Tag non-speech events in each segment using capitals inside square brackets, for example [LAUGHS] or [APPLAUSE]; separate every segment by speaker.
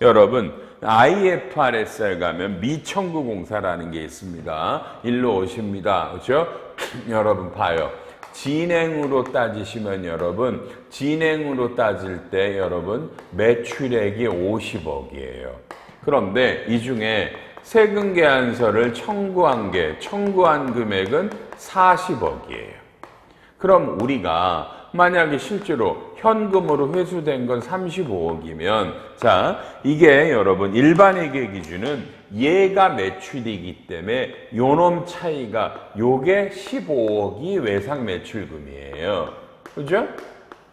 Speaker 1: 여러분 IFRS에 가면 미청구 공사라는 게 있습니다. 일로 오십니다. 그렇죠? [CLEARS THROAT] 여러분 봐요. 진행으로 따지시면 여러분 진행으로 따질 때 여러분 매출액이 50억이에요. 그런데 이 중에 세금 계안서를 청구한 게 청구한 금액은 40억이에요. 그럼 우리가 만약에 실제로 현금으로 회수된 건 35억이면 자 이게 여러분 일반회계 기준은 얘가 매출이기 때문에 요놈 차이가 요게 15억이 외상 매출금이에요. 그죠?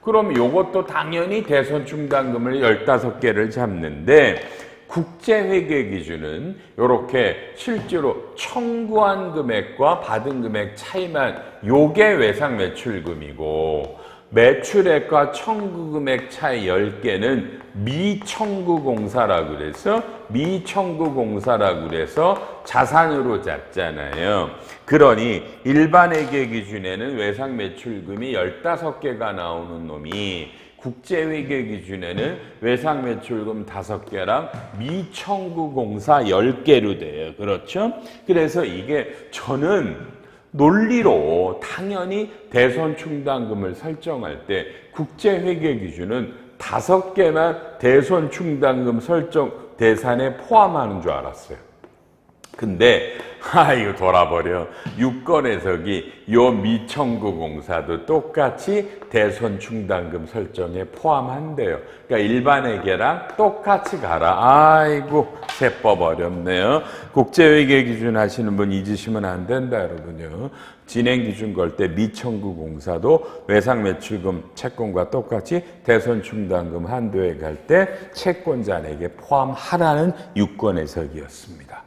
Speaker 1: 그럼 요것도 당연히 대손 충당금을 15개를 잡는데 국제회계 기준은 이렇게 실제로 청구한 금액과 받은 금액 차이만 요게 외상 매출금이고 매출액과 청구 금액 차이 10개는 미청구공사라고 그래서 미청구공사라고 그래서 자산으로 잡잖아요. 그러니 일반회계 기준에는 외상 매출금이 15개가 나오는 놈이 국제회계 기준에는 외상 매출금 5개랑 미청구공사 10개로 돼요. 그렇죠? 그래서 이게 저는 논리로 당연히 대손 충당금을 설정할 때 국제회계 기준은 다섯 개만 대손 충당금 설정 대산에 포함하는 줄 알았어요. 근데 [LAUGHS] 아 이거 돌아버려 유권 해석이 요 미청구 공사도 똑같이 대손 충당금 설정에 포함한대요. 그러니까 일반회계랑 똑같이 가라. 아이고 세법 어렵네요. 국제회계 기준 하시는 분 잊으시면 안 된다 여러분요. 진행 기준 걸 때 미청구 공사도 외상 매출금 채권과 똑같이 대손 충당금 한도에 갈 때 채권자에게 포함하라는 유권 해석이었습니다.